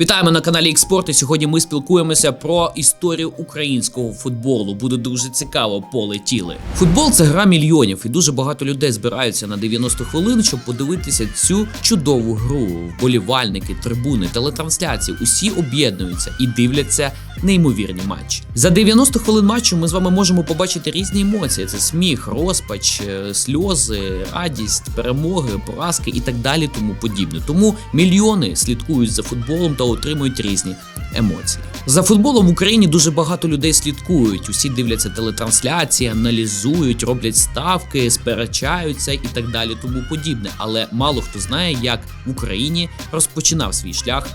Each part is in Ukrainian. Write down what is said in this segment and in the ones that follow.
Вітаємо на каналі Експорт. І сьогодні ми спілкуємося про історію українського футболу. Буде дуже цікаво, полетіли. Футбол це гра мільйонів, і дуже багато людей збираються на 90 хвилин, щоб подивитися цю чудову гру. Вболівальники, трибуни, телетрансляції усі об'єднуються і дивляться неймовірні матчі. За 90 хвилин матчу ми з вами можемо побачити різні емоції: це сміх, розпач, е, сльози, радість, перемоги, поразки і так далі, тому подібне. Тому мільйони слідкують за футболом та отримують різні емоції. За футболом в Україні дуже багато людей слідкують. Усі дивляться телетрансляції, аналізують, роблять ставки, сперечаються і так далі, тому подібне. Але мало хто знає, як в Україні розпочинав свій шлях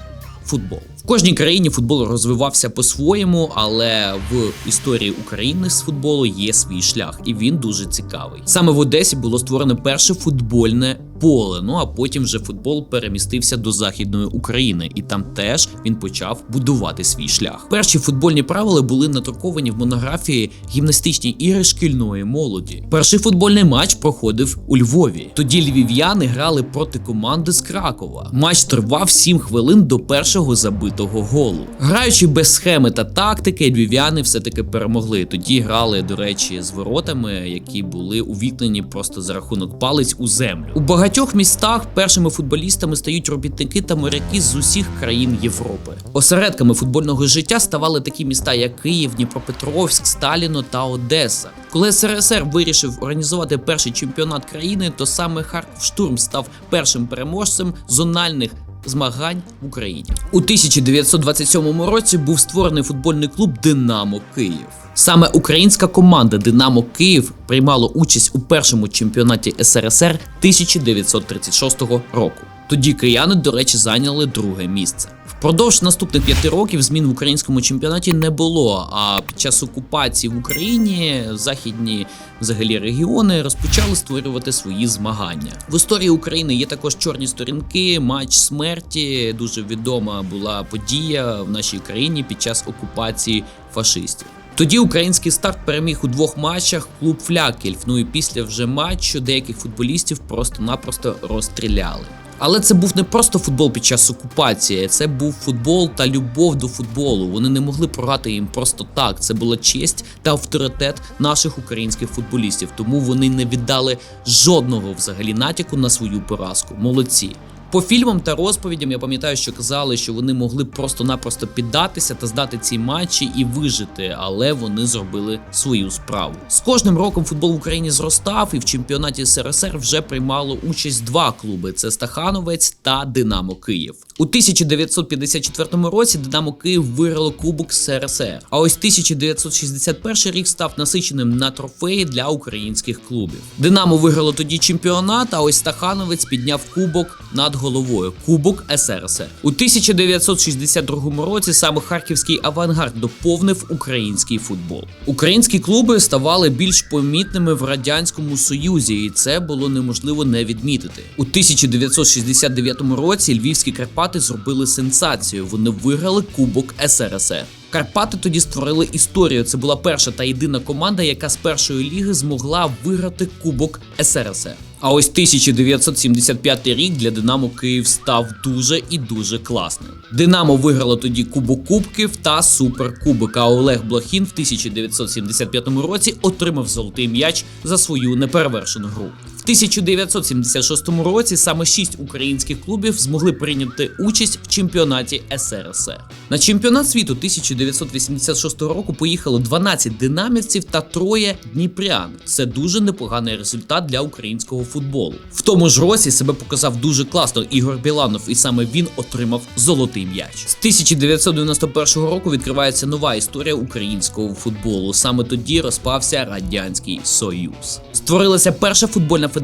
футбол. В кожній країні футбол розвивався по-своєму, але в історії України з футболу є свій шлях, і він дуже цікавий. Саме в Одесі було створено перше футбольне поле. Ну а потім вже футбол перемістився до західної України, і там теж він почав будувати свій шлях. Перші футбольні правила були надруковані в монографії гімнастичні ігри шкільної молоді. Перший футбольний матч проходив у Львові. Тоді львів'яни грали проти команди з Кракова. Матч тривав 7 хвилин до першого забитого голу. Граючи без схеми та тактики, львів'яни все-таки перемогли. Тоді грали, до речі, з воротами, які були увікнені просто за рахунок палець у землю. У багатьох містах першими футболістами стають робітники та моряки з усіх країн Європи. Осередками футбольного життя ставали такі міста, як Київ, Дніпропетровськ, Сталіно та Одеса. Коли СРСР вирішив організувати перший чемпіонат країни, то саме Харків Штурм став першим переможцем зональних змагань в Україні. У 1927 році був створений футбольний клуб Динамо Київ. Саме українська команда Динамо Київ приймала участь у першому чемпіонаті СРСР 1936 року. Тоді кияни, до речі, зайняли друге місце. Впродовж наступних п'яти років змін в українському чемпіонаті не було. А під час окупації в Україні західні взагалі регіони розпочали створювати свої змагання. В історії України є також чорні сторінки, матч смерті. Дуже відома була подія в нашій країні під час окупації фашистів. Тоді український старт переміг у двох матчах клуб Флякельф. Ну і після вже матчу деяких футболістів просто-напросто розстріляли. Але це був не просто футбол під час окупації, це був футбол та любов до футболу. Вони не могли програти їм просто так. Це була честь та авторитет наших українських футболістів. Тому вони не віддали жодного взагалі натяку на свою поразку. Молодці. По фільмам та розповідям я пам'ятаю, що казали, що вони могли просто-напросто піддатися та здати ці матчі і вижити, але вони зробили свою справу. З кожним роком футбол в Україні зростав, і в чемпіонаті СРСР вже приймало участь два клуби: це Стахановець та Динамо Київ. У 1954 році Динамо Київ виграло Кубок СРСР. А ось 1961 рік став насиченим на трофеї для українських клубів. Динамо виграло тоді чемпіонат, а ось Стахановець підняв кубок над головою Кубок СРСР. У 1962 році саме харківський авангард доповнив український футбол. Українські клуби ставали більш помітними в радянському союзі, і це було неможливо не відмітити. У 1969 році львівські Карпати зробили сенсацію. Вони виграли Кубок СРСР. Карпати тоді створили історію. Це була перша та єдина команда, яка з першої ліги змогла виграти Кубок СРСР. А ось 1975 рік для Динамо Київ став дуже і дуже класним. Динамо виграло тоді Кубок Кубків та Суперкубок. А Олег Блохін в 1975 році отримав золотий м'яч за свою неперевершену гру. В 1976 році саме шість українських клубів змогли прийняти участь в чемпіонаті СРСР. На чемпіонат світу 1986 року поїхало 12 динамівців та троє дніпрян. Це дуже непоганий результат для українського футболу. В тому ж році себе показав дуже класно Ігор Біланов, і саме він отримав золотий м'яч. З 1991 року відкривається нова історія українського футболу. Саме тоді розпався радянський союз. Створилася перша футбольна федерація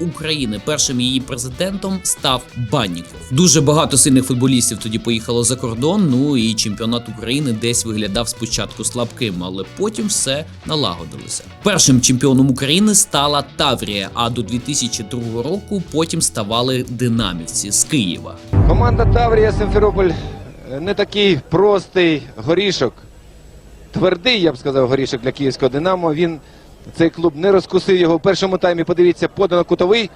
України. Першим її президентом став Банніков. Дуже багато сильних футболістів тоді поїхало за кордон. Ну і чемпіонат України десь виглядав спочатку слабким, але потім все налагодилося. Першим чемпіоном України стала Таврія. А до 2002 року потім ставали динамівці з Києва. Команда Таврія Симферополь е, не такий простий горішок. Твердий, я б сказав, горішок для київського Динамо. Він цей клуб не розкусив його в першому таймі. Подивіться, подано кутовий.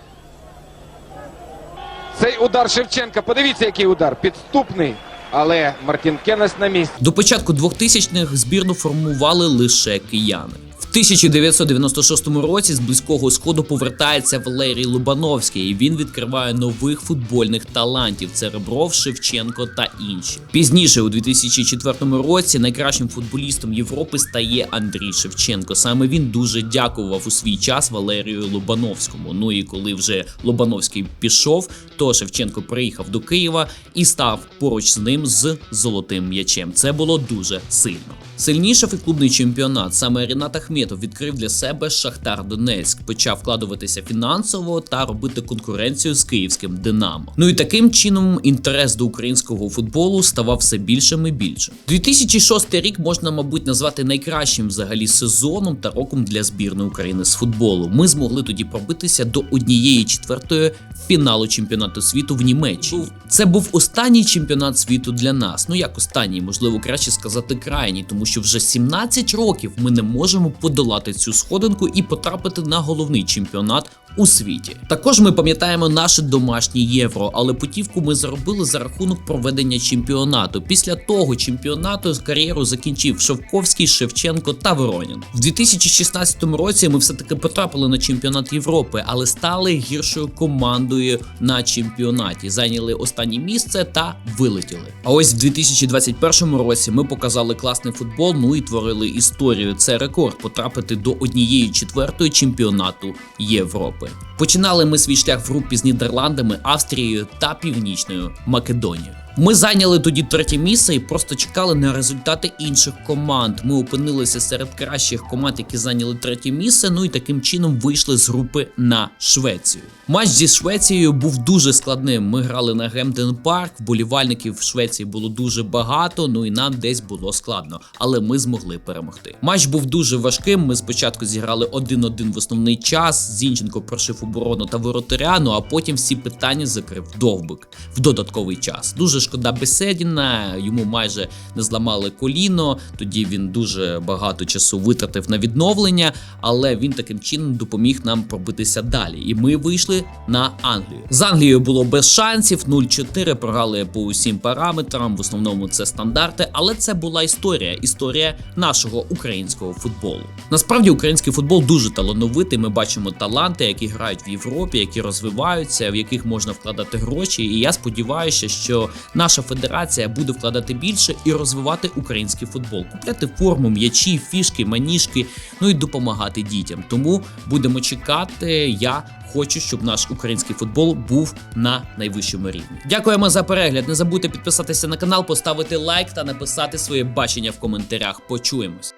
Цей удар Шевченка. Подивіться, який удар. Підступний. але Мартін Кеннес на місці. До початку 2000-х збірну формували лише кияни. В 1996 році з близького сходу повертається Валерій Лубановський. і Він відкриває нових футбольних талантів: це Ребров, Шевченко та інші. Пізніше, у 2004 році, найкращим футболістом Європи стає Андрій Шевченко. Саме він дуже дякував у свій час Валерію Лобановському. Ну і коли вже Лобановський пішов, то Шевченко приїхав до Києва і став поруч з ним з золотим м'ячем. Це було дуже сильно. Сильнішав і клубний чемпіонат. Саме Рінат Ахметов відкрив для себе Шахтар Донецьк, почав вкладуватися фінансово та робити конкуренцію з київським Динамо. Ну і таким чином інтерес до українського футболу ставав все більшим і більшим. 2006 рік можна, мабуть, назвати найкращим взагалі сезоном та роком для збірної України з футболу. Ми змогли тоді пробитися до однієї четвертої фіналу чемпіонату світу в Німеччині. Це був останній чемпіонат світу для нас. Ну як останній, можливо, краще сказати крайній, тому вже 17 років ми не можемо подолати цю сходинку і потрапити на головний чемпіонат у світі. Також ми пам'ятаємо наше домашнє євро, але путівку ми заробили за рахунок проведення чемпіонату. Після того чемпіонату кар'єру закінчив Шовковський, Шевченко та Воронін. В 2016 році ми все таки потрапили на чемпіонат Європи, але стали гіршою командою на чемпіонаті. Зайняли останнє місце та вилетіли. А ось в 2021 році ми показали класний футбол. Ну і творили історію. Це рекорд потрапити до однієї четвертої чемпіонату Європи. Починали ми свій шлях в групі з Нідерландами, Австрією та Північною Македонією. Ми зайняли тоді третє місце і просто чекали на результати інших команд. Ми опинилися серед кращих команд, які зайняли третє місце. Ну і таким чином вийшли з групи на Швецію. Матч зі Швецією був дуже складним. Ми грали на Гемден Парк. Вболівальників в Швеції було дуже багато. Ну і нам десь було складно, але ми змогли перемогти. Матч був дуже важким. Ми спочатку зіграли 1-1 в основний час. Зінченко прошив оборону та воротаря. Ну а потім всі питання закрив довбик в додатковий час. Дуже шкода Беседіна, йому майже не зламали коліно. Тоді він дуже багато часу витратив на відновлення, але він таким чином допоміг нам пробитися далі. І ми вийшли на Англію. З Англією було без шансів. 0-4 програли по усім параметрам. В основному це стандарти, але це була історія. Історія нашого українського футболу. Насправді український футбол дуже талановитий. Ми бачимо таланти, які грають в Європі, які розвиваються, в яких можна вкладати гроші. І я сподіваюся, що наша федерація буде вкладати більше і розвивати український футбол, купляти форму, м'ячі, фішки, маніжки, ну і допомагати дітям. Тому будемо чекати. Я хочу, щоб наш український футбол був на найвищому рівні. Дякуємо за перегляд. Не забудьте підписатися на канал, поставити лайк та написати своє бачення в коментарях. Почуємось.